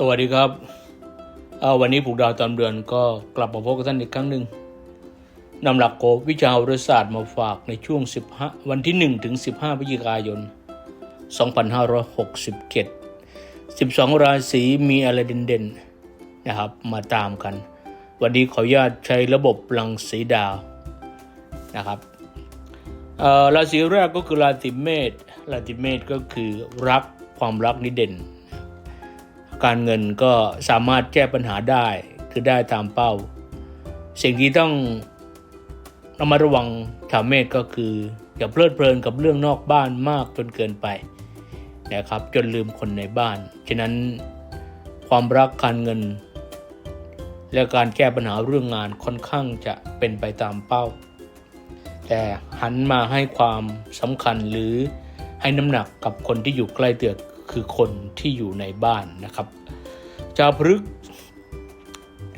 สวัสดีครับเอ่อวันนี้ผูกดาวตามเดือนก็กลับมาพบกับท่านอีกครั้งหนึ่งนำหลักโกวิชาโหราศาสตร์มาฝากในช่วง 15 วันที่ 1 ถึง 15พฤศจิกายน 2567 12 ราศีมีอะไรเด่นๆนะครับมาตามกัน วันนี้ขออนุญาตใช้ระบบรังสีดาวนะครับราศีแรกก็คือราศีเมษราศีเมษก็คือรักความรักนี่เด่น การเงินก็สามารถแก้ปัญหาได้คือได้ตามเป้า สิ่งที่ต้องระมัดระวังชาวเมษก็คือ อย่าเพลิดเพลินกับเรื่องนอกบ้านมากจนเกินไปนะครับจนลืมคนในบ้าน ฉะนั้นความรักการเงิน และการแก้ปัญหาเรื่องงานค่อนข้างจะเป็นไปตามเป้า แต่หันมาให้ความสำคัญหรือให้น้ำหนักกับคนที่อยู่ใกล้เตือก คือคนที่อยู่ในบ้านนะครับชาวพฤกษ์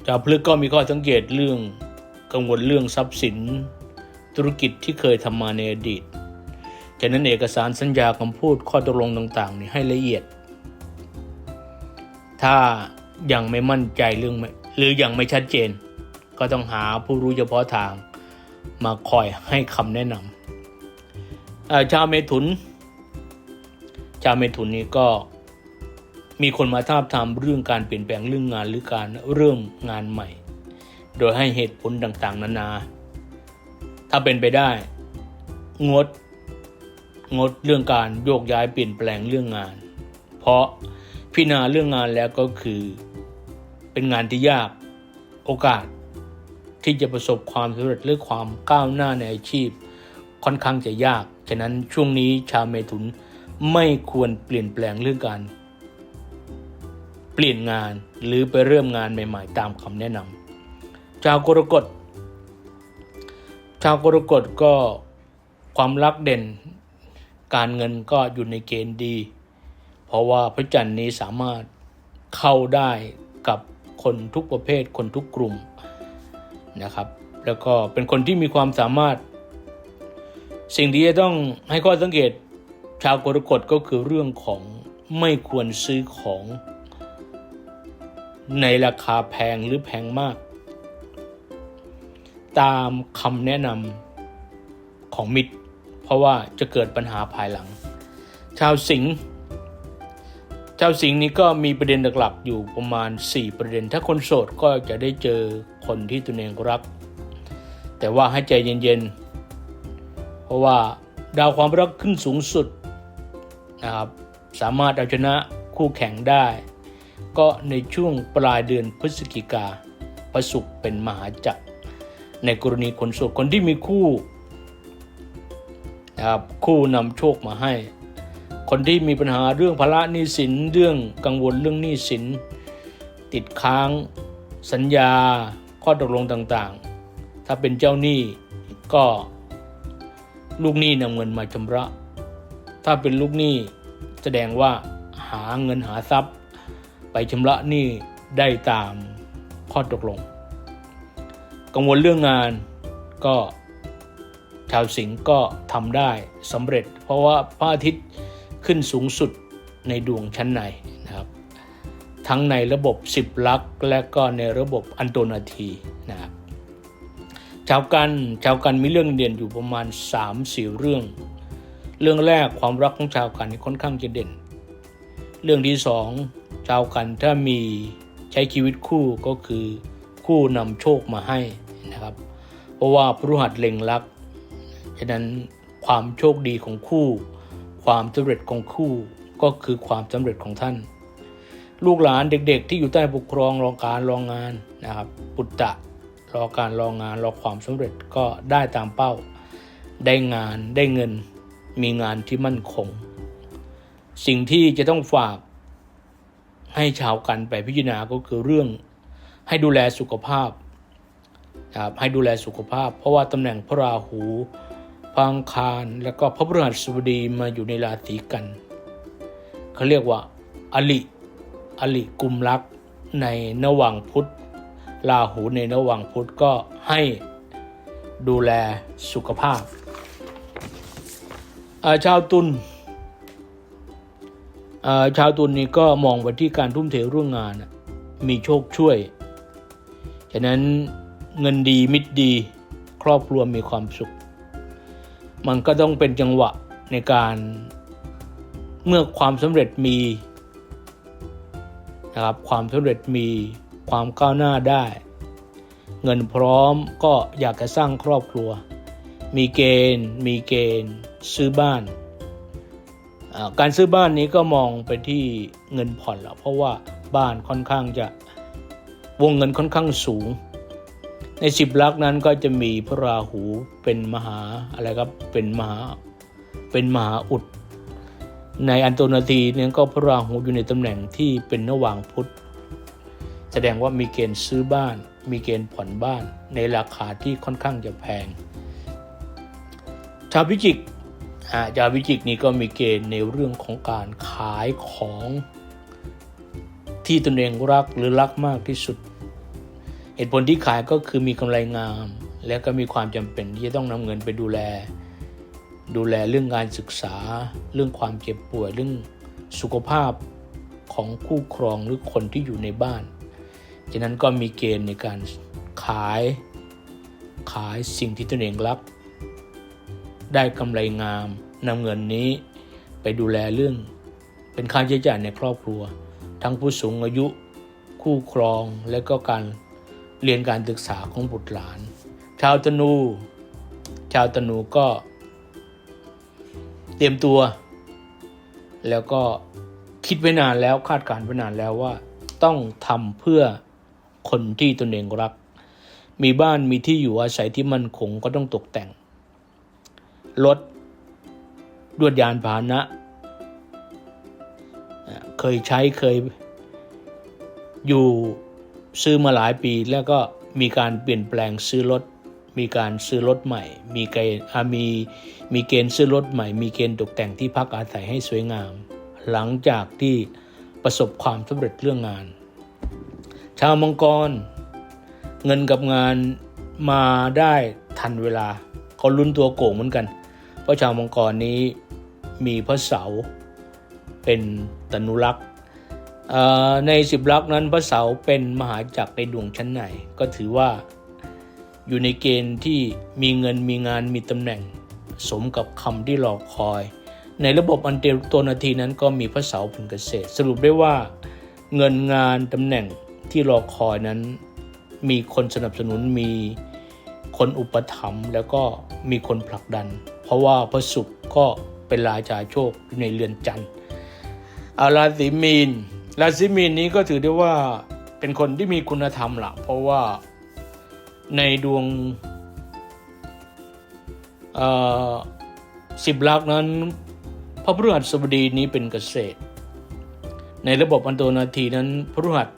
ชาวพฤกษ์ก็มีข้อสังเกตเรื่องกังวลเรื่องทรัพย์สิน ธุรกิจที่เคยทำมาในอดีตฉะนั้นเอกสารสัญญาคำพูดข้อตกลงต่างๆนี่ให้ละเอียด ถ้ายังไม่มั่นใจเรื่องหรือยังไม่ชัดเจน ก็ต้องหาผู้รู้เฉพาะทางมาคอยให้คำแนะนำชาวเมถุน ชาวเมถุนนี้ก็มีคนมาทาบทามเรื่องการเปลี่ยนแปลงเรื่องงานหรือการเริ่มงานใหม่ โดยให้เหตุผลต่างๆ นานา ถ้าเป็นไปได้ งด งดเรื่องการโยกย้ายเปลี่ยนแปลงเรื่องงาน เพราะพิจารณาเรื่องงานแล้วก็คือ เป็นงานที่ยากโอกาสที่จะประสบความสำเร็จหรือความก้าวหน้าในอาชีพ ค่อนข้างจะยาก ฉะนั้นช่วงนี้ชาวเมถุน ไม่ควรเปลี่ยนแปลงเรื่องการ เปลี่ยนงานหรือไปเริ่มงานใหม่ๆ ตามคำแนะนำชาวกรกฎชาวกรกฎก็ความรักเด่น การเงินก็อยู่ในเกณฑ์ดี เพราะว่าพระจันทร์นี้สามารถเข้าได้กับคนทุกประเภทคนทุกกลุ่มนะครับ แล้วก็เป็นคนที่มีความสามารถ สิ่งที่จะต้องให้ข้อสังเกต ชาวกรกฎก็คือเรื่องของไม่ควรซื้อของในราคาแพงหรือแพงมาก ตามคำแนะนำของมิตร เพราะว่าจะเกิดปัญหาภายหลัง ชาวสิงห์ชาวสิงห์นี้ก็มีประเด็นหลักๆอยู่ประมาณ 4 ประเด็น ถ้าคนโสดก็จะได้เจอคนที่ตัวเองรัก แต่ว่าให้ใจเย็นๆ เพราะว่าดาวความรักขึ้นสูงสุด นะครับสามารถเอาชนะคู่แข่งได้ ก็ในช่วงปลายเดือนพฤศจิกาประสุขเป็นมหาจักร ในกรณีคนโสดคนที่มีคู่นะครับคู่นำโชคมาให้ คนที่มีปัญหาเรื่องภาระหนี้สินเรื่องกังวลเรื่องหนี้สิน ติดค้างสัญญาข้อตกลงต่างๆ ถ้าเป็นเจ้าหนี้ก็ลูกหนี้นำเงินมาชำระ ถ้าเป็นลูกหนี้แสดงว่าหาเงินหาทรัพย์ ไปชำระหนี้ได้ตามข้อตกลง กังวลเรื่องงานก็ชาวสิงห์ก็ทำได้สำเร็จ เพราะว่าพระอาทิตย์ขึ้นสูงสุดในดวงชั้นในนะครับ ทั้งในระบบ10ลักษ์และก็ในระบบอันโตนาทีนะครับชาวกันชาวกันมีเรื่องเด่นอยู่ประมาณ3-4เรื่อง เรื่องแรกความรักของชาวกันค่อนข้างจะเด่น เรื่องที่สองชาวกันถ้ามีใช้ชีวิตคู่ก็คือคู่นำโชคมาให้นะครับ เพราะว่าพฤหัสเล็งลักฉะนั้นความโชคดีของคู่ ความสำเร็จของคู่ก็คือความสำเร็จของท่าน ลูกหลานเด็กๆ ที่อยู่ใต้ปกครองรอการรองงานนะครับปุตตะรอการรองงานรอความสำเร็จก็ได้ตามเป้า ได้งานได้เงิน มีงานที่มั่นคง สิ่งที่จะต้องฝากให้ชาวกันไปพิจารณาก็คือเรื่องให้ดูแลสุขภาพครับให้ดูแลสุขภาพ เพราะว่าตำแหน่งพระราหูพังคารแล้วก็พระพฤหัสบดีมาอยู่ในราศีกันเขาเรียกว่าอลิอลิกุมรักในระหว่างพุทธราหูในระหว่างพุทธก็ให้ดูแลสุขภาพ ชาวตุลชาวตุลนี้ก็มองไปที่การทุ่มเทเรื่องงาน มีโชคช่วย ฉะนั้นเงินดีมิตรดี ครอบครัวมีความสุข มันก็ต้องเป็นจังหวะในการเมื่อความสำเร็จมีนะครับความสำเร็จมีความก้าวหน้าได้ เงินพร้อมก็อยากจะสร้างครอบครัว มีเกณฑ์ มีเกณฑ์ซื้อบ้าน การซื้อบ้านนี้ก็มองไปที่เงินผ่อนแล้วเพราะว่าบ้านค่อนข้างจะวงเงินค่อนข้างสูง ในสิบลักษณ์นั้นก็จะมีพระราหูเป็นมหาอะไรครับเป็นมหาเป็นมหาอุด ในอันโตนาทีเนี่ยก็พระราหูอยู่ในตำแหน่งที่เป็นระหว่างพุทธแสดงว่ามีเกณฑ์ซื้อบ้าน มีเกณฑ์ผ่อนบ้านในราคาที่ค่อนข้างจะแพง ชาวพิจิกชาวพิจิกนี่ก็มีเกณฑ์ในเรื่องของการขายของที่ตนเองรักหรือรักมากที่สุด เหตุผลที่ขายก็คือมีกำไรงาม และก็มีความจำเป็นที่จะต้องนำเงินไปดูแล ดูแลเรื่องการศึกษา เรื่องความเจ็บป่วยเรื่องสุขภาพของคู่ครองหรือคนที่อยู่ในบ้านฉะนั้นก็มีเกณฑ์ในการขายขายสิ่งที่ตนเองรัก ได้กำไรงามนำเงินนี้ไปดูแลเรื่อง เป็นค่าใช้จ่ายในครอบครัว ทั้งผู้สูงอายุ คู่ครองและก็การเรียนการศึกษาของบุตรหลาน ชาวธนู ชาวธนูก็เตรียมตัว แล้วก็คิดไว้นานแล้วคาดการณ์ไว้นานแล้วว่า ต้องทำเพื่อคนที่ตนเองรัก มีบ้านมีที่อยู่อาศัยที่มั่นคงก็ต้องตกแต่ง รถด้วยยานพาหนะ เคยใช้เคยอยู่ซื้อมาหลายปีแล้วก็มีการเปลี่ยนแปลงซื้อรถ มีการซื้อรถใหม่ มีเกณฑ์มีมีเกณฑ์ซื้อรถใหม่ มีเกณฑ์ตกแต่งที่พักอาศัยให้สวยงาม หลังจากที่ประสบความสำเร็จเรื่องงาน ชาวมังกร เงินกับงานมาได้ทันเวลาเขาลุ้นตัวโก่งเหมือนกัน ราะชาวมังกรนี้มีพระเสาเป็นตนุรักษ์ในสิบลักษณ์นั้นพระเสาเป็นมหาจักรในดวงชั้นไหนก็ถือว่าอยู่ในเกณฑ์ที่มีเงินมีงานมีตำแหน่งสมกับคำที่รอคอย ในระบบอันเตตัวนาทีนั้นก็มีพระเสาเป็นเกษตร สรุปได้ว่าเงินงานตำแหน่งที่รอคอยนั้น มีคนสนับสนุนมีคนอุปถัมภ์แล้วก็มีคนผลักดัน ราะว่าพระศุกร์ก็เป็นราชาโชคในเรือนจันทร์อาราศีมีน ราศีมีนนี้ก็ถือได้ว่าเป็นคนที่มีคุณธรรมละเพราะว่าในดวงสิบลักษณ์นั้น พระพฤหัสบดีนี้เป็นเกษตร ในระบบอันโตนาทีนั้นพระพฤหัส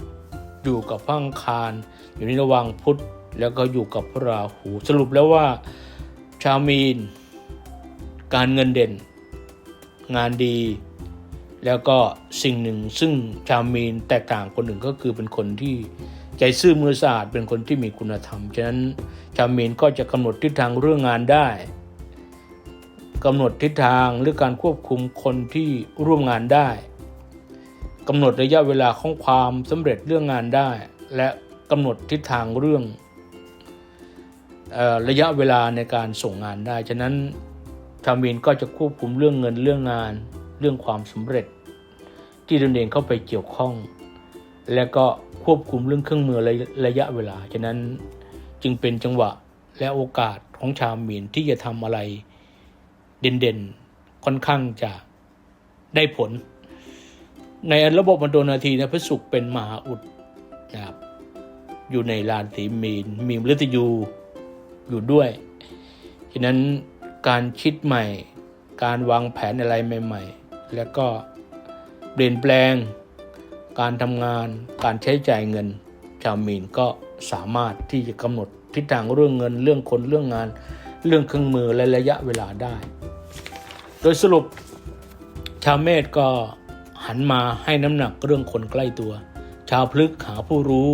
อยู่กับพังคาร อยู่ในระหว่างพุธแล้วก็อยู่กับพระราหู สรุปแล้วว่าชาวมีน การเงินเด่น งานดี แล้วก็สิ่งหนึ่งซึ่งชาวมีนแตกต่างคนหนึ่งก็คือเป็นคนที่ใจซื่อมือสะอาดเป็นคนที่มีคุณธรรม ฉะนั้นชาวมีนก็จะกำหนดทิศทางเรื่องงานได้กำหนดทิศทางหรือการควบคุมคนที่ร่วมงานได้กำหนดระยะเวลาของความสำเร็จเรื่องงานได้ และกำหนดทิศทางเรื่องระยะเวลาในการส่งงานได้ ฉะนั้น ชาวมีนก็จะควบคุมเรื่องเงินเรื่องงาน เรื่องความสำเร็จ ที่ตนเองเข้าไปเกี่ยวข้อง และก็ควบคุมเรื่องเครื่องมือระระยะเวลาฉะนั้นจึงเป็นจังหวะและโอกาสของชาวมีนที่จะทำอะไรเด่นๆค่อนข้างจะได้ผล ในระบบมันโดนาทีนะพระศุกร์เป็นมหาอุดนะครับอยู่ในลานสีมีนมีมฤตยูอยู่ด้วยฉะนั้น การคิดใหม่ การวางแผนอะไรใหม่ ๆ แล้วก็เปลี่ยนแปลง การทำงาน การใช้จ่ายเงิน ชาวมีนก็สามารถที่จะกำหนดทิศทางเรื่องเงิน เรื่องคนเรื่องงาน เรื่องเครื่องมือและระยะเวลาได้ โดยสรุปชาวเมษก็หันมาให้น้ำหนักเรื่องคนใกล้ตัว ชาวพฤกหาผู้รู้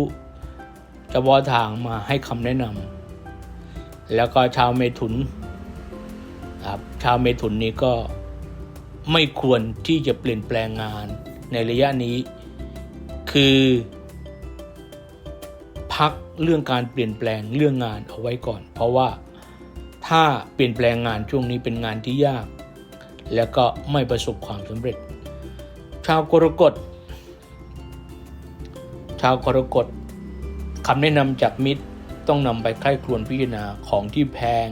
เฉพาะทางมาให้คำแนะนำแล้วก็ชาวเมถุน ชาวเมถุนนี้ก็ไม่ควรที่จะเปลี่ยนแปลงงานในระยะนี้ คือพักเรื่องการเปลี่ยนแปลงเรื่องงานเอาไว้ก่อน เพราะว่าถ้าเปลี่ยนแปลงงานช่วงนี้เป็นงานที่ยาก แล้วก็ไม่ประสบความสำเร็จ ชาวกรกฎ ชาวกรกฎคำแนะนำจากมิตรต้องนำไปใคร่ครวญพิจารณาของที่แพง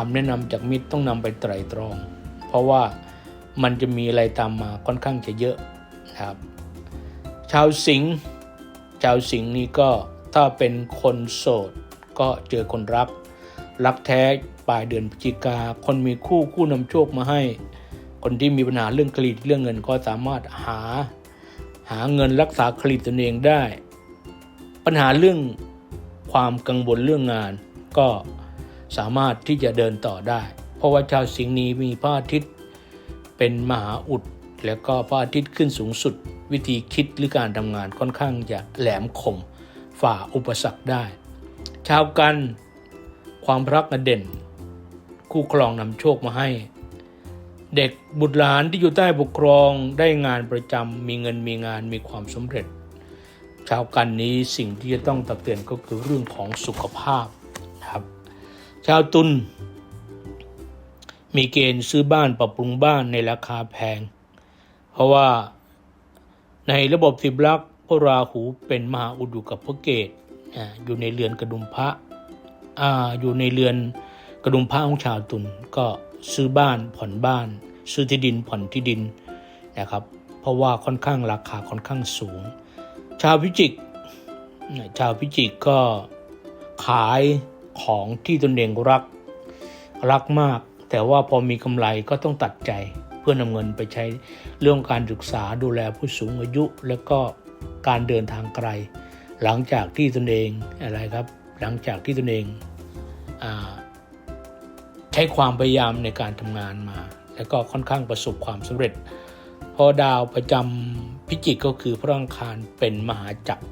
คำแนะนำจากมิตรต้องนำไปไตรตรอง เพราะว่ามันจะมีอะไรตามมาค่อนข้างจะเยอะนะครับ ชาวสิงห์ชาวสิงห์นี่ก็ถ้าเป็นคนโสดก็เจอคนรัก รักแท้ปลายเดือนพฤศจิกา คนมีคู่คู่นำโชคมาให้ คนที่มีปัญหาเรื่องเครดิตเรื่องเงินก็สามารถหา หาเงินรักษาเครดิตตนเองได้ ปัญหาเรื่องความกังวลเรื่องงานก็ สามารถที่จะเดินต่อได้ เพราะว่าชาวสิงห์นี้มีพระอาทิตย์เป็นมหาอุด แล้วก็พระอาทิตย์ขึ้นสูงสุด วิธีคิดหรือการทำงานค่อนข้างจะแหลมคม ฝ่าอุปสรรคได้ ชาวกันความรักน่ะเด่น คู่ครองนำโชคมาให้ เด็กบุตรหลานที่อยู่ใต้ปกครองได้งานประจำมีเงินมีงานมีความสำเร็จ ชาวกันนี้สิ่งที่จะต้องตักเตือนก็คือเรื่องของสุขภาพ ชาวตุลมีเกณฑ์ซื้อบ้านปรับปรุงบ้านในราคาแพง เพราะว่าในระบบสิบลักษ์พระราหูเป็นมหาอุดอยู่กับพระเกตอยู่ในเรือนกระดุมพระออยู่ในเรือนกระดุมพระของชาวตุลก็ซื้อบ้านผ่อนบ้าน ซื้อที่ดินผ่อนที่ดินนะครับ เพราะว่าค่อนข้างราคาค่อนข้างสูง ชาวพิจิก ชาวพิจิกก็ขาย ของที่ตนเองรัก รักมาก แต่ว่าพอมีกำไรก็ต้องตัดใจ เพื่อนำเงินไปใช้เรื่องการศึกษาดูแลผู้สูงอายุ แล้วก็การเดินทางไกล หลังจากที่ตนเองอะไรครับ หลังจากที่ตนเองอใช้ความพยายามในการทำงานมา แล้วก็ค่อนข้างประสบความสำเร็จ พอดาวประจำพิจิกก็คือพระอังคารเป็นมหาจักร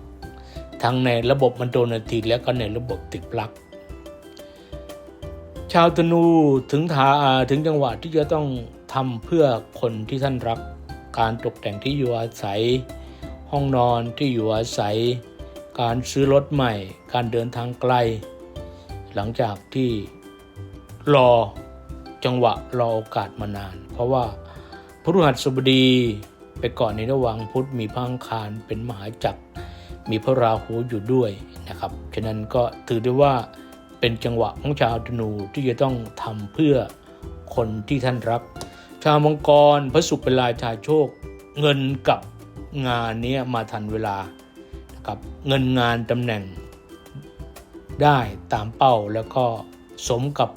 ทั้งในระบบมันโดนาทีและก็ในระบบติดปลัก ชาวธนูถึงทาถึงจังหวะที่จะต้องทำเพื่อคนที่ท่านรัก การตกแต่งที่อยู่อาศัย ห้องนอนที่อยู่อาศัย การซื้อรถใหม่ การเดินทางไกล หลังจากที่รอจังหวะรอโอกาสมานาน เพราะว่าพระฤหัสบดีไปก่อนในระหว่างพุทธมีพังคารเป็นมหาจักรมีพระราหูอยู่ด้วยนะครับ ฉะนั้นก็ถือได้ว่า เป็นจังหวะของชาวธนูที่จะต้องทำเพื่อคนที่ท่านรัก ชาวมังกรพระศุกร์เป็นราชาโชค เงินกับงานนี้มาทันเวลานะครับเงินงานตำแหน่งได้ตามเป้าแล้วก็สมกับ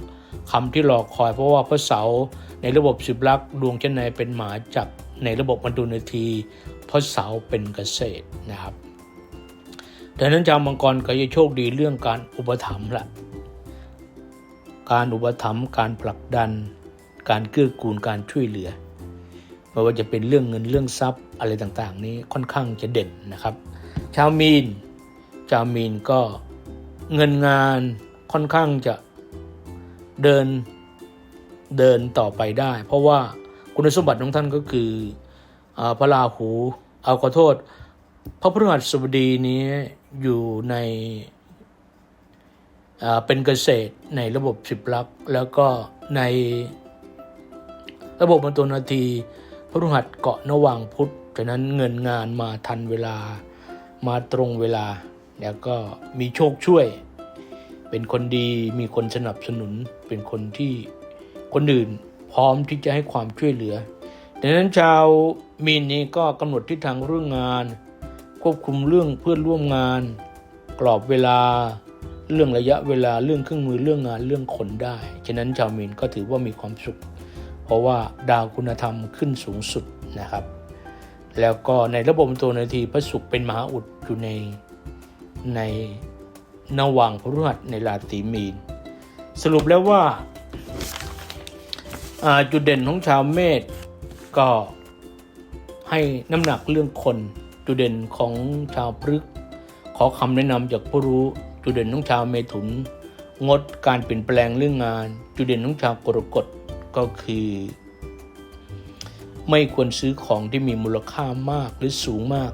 คำที่รอคอยเพราะว่าพระเสาร์ในระบบสิบลักษ์ดวงเจ้านายเป็นหมาจักในระบบมันดุนาทีพระเสาร์เป็นเกษตรนะครับดังนั้นชาวมังกรก็จะโชคดีเรื่องการอุปถัมภ์ละ การอุปถัมภ์การผลักดัน การเกื้อกูลการช่วยเหลือไม่ว่าจะเป็นเรื่องเงินเรื่องทรัพย์อะไรต่างๆ นี้ค่อนข้างจะเด่นนะครับ ชาวมีน ชาวมีนก็เงินงานค่อนข้างจะเดินเดินต่อไปได้ เพราะว่าคุณสมบัติของท่านก็คืออาพระราหูเอาขอโทษ พระพฤหัสบดีนี้อยู่ใน เป็นเกษตรในระบบสิบลักษ์แล้วก็ในระบบมันตัวนาทีพระพฤหัสเกาะนวังพุทธฉะนั้นเงินงานมาทันเวลามาตรงเวลา แล้วก็มีโชคช่วย เป็นคนดีมีคนสนับสนุนเป็นคนที่คนอื่นพร้อมที่จะให้ความช่วยเหลือดังนั้นชาวมีนนี้ก็กำหนดทิศทางเรื่องงาน ควบคุมเรื่องเพื่อนร่วมงาน กรอบเวลา เรื่องระยะเวลาเรื่องเครื่องมือเรื่องงานเรื่องคนได้ ฉะนั้นชาวมีนก็ถือว่ามีความสุข เพราะว่าดาวคุณธรรมขึ้นสูงสุดนะครับ แล้วก็ในระบบตัวนาทีพระศุกร์เป็นมหาอุดอยู่ในในนวังพฤหัสในราศีมีน สรุปแล้วว่าอ่าจุดเด่นของชาวเมษก็ให้น้ำหนักเรื่องคนจุดเด่นของชาวพฤกษ์ขอคำแนะนำจากผู้รู้ จุดเด่นของชาวเมถุน งดการเปลี่ยนแปลงเรื่องงาน จุดเด่นของชาวกรกฎก็คือ ไม่ควรซื้อของที่มีมูลค่ามากหรือสูงมาก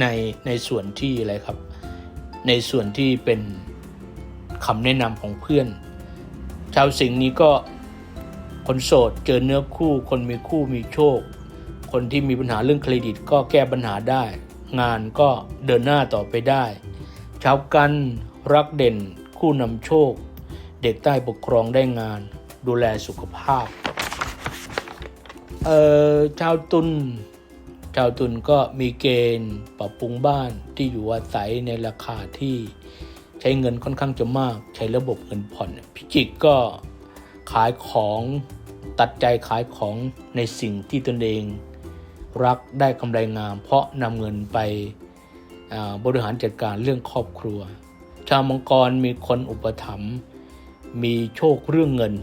ในในส่วนที่อะไรครับ ในส่วนที่เป็นคำแนะนำของเพื่อน ชาวสิงห์นี้ก็คนโสดเจอเนื้อคู่ คนมีคู่มีโชค คนที่มีปัญหาเรื่องเครดิตก็แก้ปัญหาได้ งานก็เดินหน้าต่อไปได้ ชาวกัน รักเด่นคู่นำโชค เด็กใต้ปกครองได้งาน ดูแลสุขภาพ เอ่อชาวตุลชาวตุลก็มีเกณฑ์ปรับปรุงบ้านที่อยู่อาศัยในราคาที่ใช้เงินค่อนข้างจะมาก ใช้ระบบเงินผ่อน พิจิกก็ขายของตัดใจขายของในสิ่งที่ตนเอง รักได้กำไรงาม เพราะนำเงินไปบริหารจัดการเรื่องครอบครัว ชาวมังกรมีคนอุปถัมภ์มีโชคเรื่องเงิน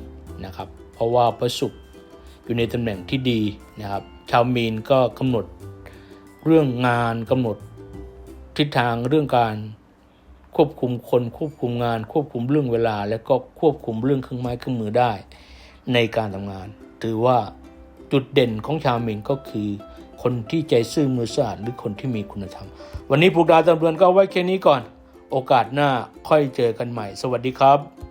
นะครับ เพราะว่าประสุขอยู่ในตำแหน่งที่ดีนะครับ ชาวมีนก็กำหนดเรื่องงานกำหนดทิศทางเรื่องการควบคุมคนควบคุมงาน ควบคุมเรื่องเวลา และก็ควบคุมเรื่องเครื่องไม้เครื่องมือได้ ในการทำงาน ถือว่าจุดเด่นของชาวมีนก็คือคนที่ใจซื่อมือสะอาดหรือคนที่มีคุณธรรม วันนี้ผูกดาวตำเรือนก็ไว้แค่นี้ก่อน โอกาสหน้าค่อยเจอกันใหม่ สวัสดีครับ